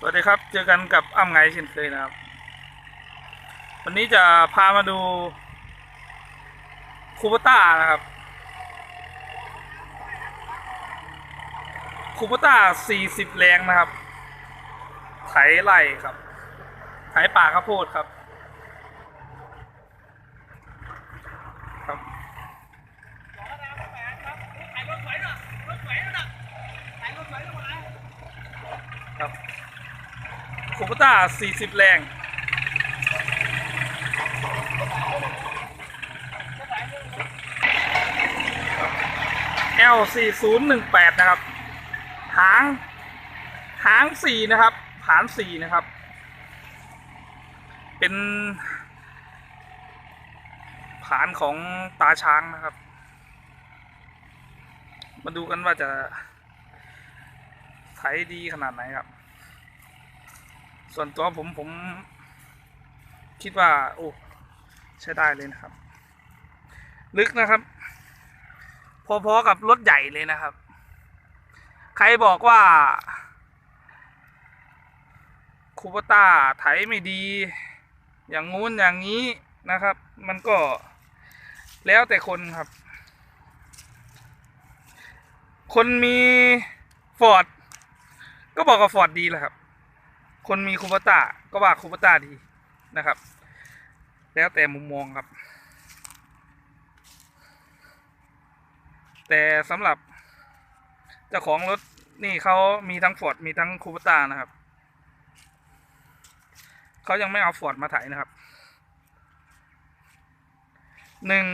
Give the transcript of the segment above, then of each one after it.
สวัสดีครับ เจอกันกับอ้ำไงเช่นเคยนะครับ วันนี้จะพามาดูคูปต้านะครับคูปต้า 40 แรงนะครับ ไถไร่ครับ ไถป่าข้าวโพดครับ คูปต้า40 แรง L 4 0 1 8นะครับ หาง หางสี่นะครับ ฐานสี่นะครับ เป็นฐานของตาช้างนะครับ มาดูกันว่าจะไถดีขนาดไหนครับ ส่วนตัวผมผมคิดว่า โอ้ใช้ได้เลยนะครับ ลึกนะครับ พอๆกับรถใหญ่เลยนะครับ ใครบอกว่าคูปต้าไถไม่ดี อย่างงู้นอย่างนี้นะครับ มันก็แล้วแต่คนครับ คนมีฟอร์ดก็บอกว่าฟอร์ดดีแหละครับ คนมีคูปต้าก็ว่าคูปต้าดีนะครับ แล้วแต่มุมมองครับ แต่สำหรับเจ้าของรถนี่เขามีทั้งฟอร์ดมีทั้งคูปตานะครับเขายังไม่เอาฟอร์ดมาไถนะครับหนึ่ง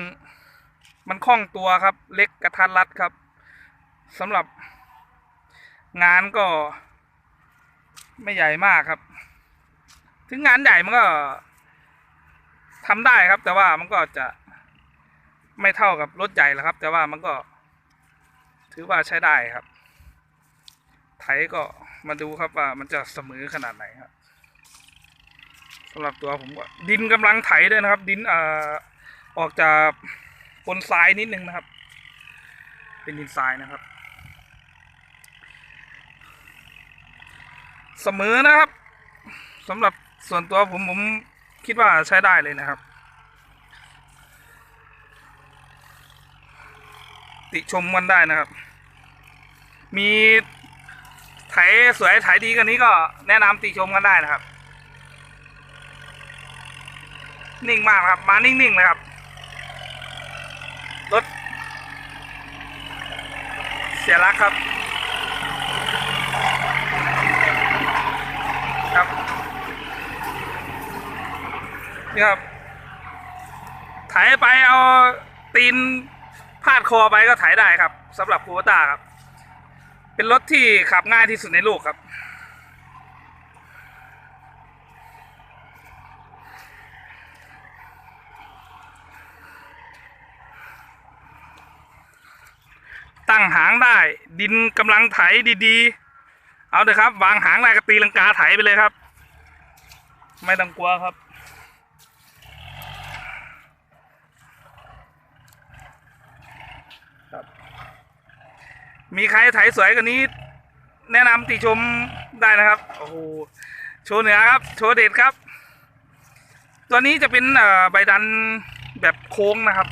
มันคล่องตัวครับ เล็กกระทัดรัดครับสำหรับงานก็ ไม่ใหญ่มากครับ ถึงงานใหญ่มันก็ทำได้ครับ แต่ว่ามันก็จะไม่เท่ากับรถใหญ่แล้วครับ แต่ว่ามันก็ ถือว่าใช้ได้ครับ ไถก็มาดูครับว่ามันจะเสมอขนาดไหนครับสำหรับตัวผมก็ดินกำลังไถด้วยนะครับ ดินเอ่อออกจากปนทรายนิดนึงนะครับ เป็นดินทรายนะครับ เสมอนะครับสำหรับส่วนตัวผมผมคิดว่าใช้ได้เลยนะครับ ติชมกันได้นะครับ มีไถสวยไถดีกันนี้ก็แนะนำติชมกันได้นะครับ นิ่งมากครับ มานิ่งๆนะครับรถเสียรักครับ นี่ครับถ่ายไปเอาตีนพาดคอไปก็ถ่ายได้ครับสำหรับคูปต้าครับ เป็นรถที่ขับง่ายที่สุดในโลกครับ ตั้งหางได้ ดินกำลังไถดีๆ เอาเถอะครับ วางหางได้ก็ตีลังกาไถไปเลยครับ ไม่ต้องกลัวครับ มีใครไถสวยกว่านี้ แนะนำติชมได้นะครับ โอ้โห โชว์เหนือครับ โชว์เด็ดครับ ตัวนี้จะเป็นใบดันแบบโค้งนะครับ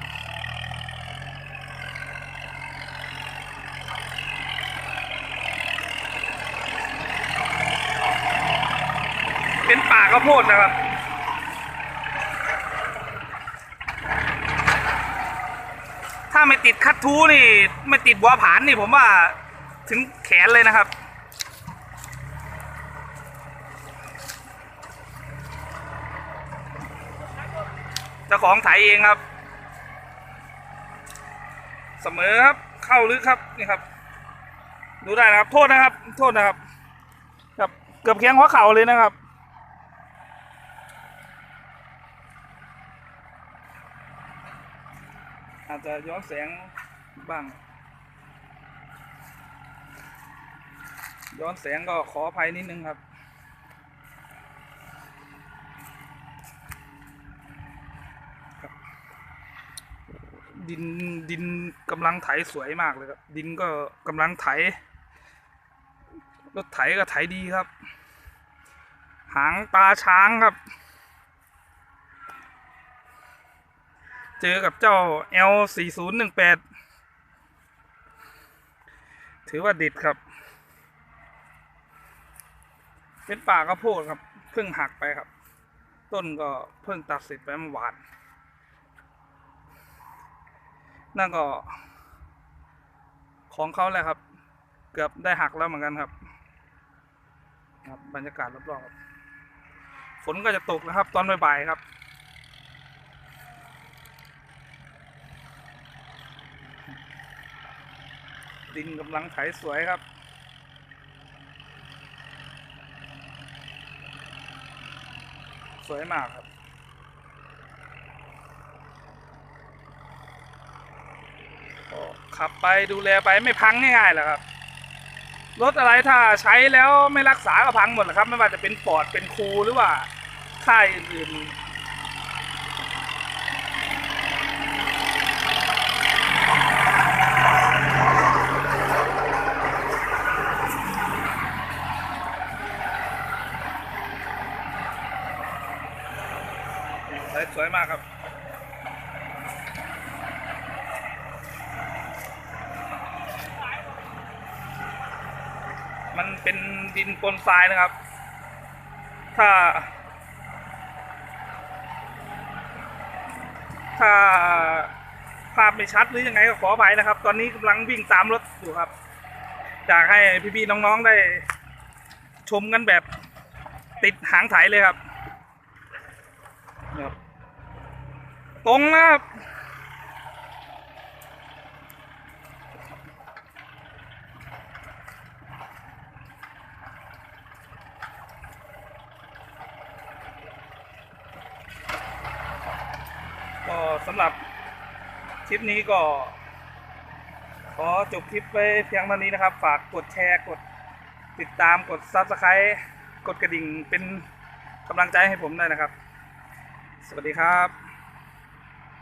เป็นป่าข้าวโพดนะครับ ถ้าไม่ติดคัดทูนี่ ไม่ติดบัวผานนี่ผมว่าถึงแขนเลยนะครับ เจ้าของไถเองครับ เสมอครับเข้าลึกครับนี่ครับ ดูได้นะครับ โทษนะครับ โทษนะครับ ครับ เกือบเคียงหัวเข่าเลยนะครับ อาจจะย้อนแสงบ้าง ย้อนแสงก็ขออภัยนิดนึงครับ ดินดินกำลังไถสวยมากเลยครับ ดินก็กำลังไถ รถไถก็ไถดีครับ หางตาช้างครับ เจอกับเจ้า L 4 0 1 8ถือว่าดิดครับ เป็นป่ากระโพดครับ เพิ่งหักไปครับ ต้นก็เพิ่งตัดเสร็จไปเมื่อวานนั่นก็ ของเขาแหละครับ เกือบได้หักแล้วเหมือนกันครับ ครับบรรยากาศรอบๆฝนก็จะตกนะครับ ตอนบ่ายๆครับ ดินกำลังไถสวยครับ สวยมากครับ ขับไปดูแลไปไม่พังง่ายๆหรอกครับ รถอะไรถ้าใช้แล้วไม่รักษาก็พังหมดแหละครับ ไม่ว่าจะเป็นฟอดเป็นคูหรือว่าค่ายอื่นๆ สวยมากครับมันเป็นดินปนทรายนะครับ ถ้า ถ้าภาพไม่ชัดหรือยังไงก็ขออภัยนะครับ ตอนนี้กำลังวิ่งตามรถอยู่ครับ อยากให้พี่ๆน้องๆได้ชมกันแบบติดหางไถเลยครับครับ ตรงนะครับก็สำหรับคลิปนี้ก็ ขอจบคลิปไปเพียงเท่านี้นะครับ ฝากกดแชร์กดติดตามกด Subscribe กดกระดิ่งเป็นกำลังใจให้ผมด้วยนะครับ สวัสดีครับ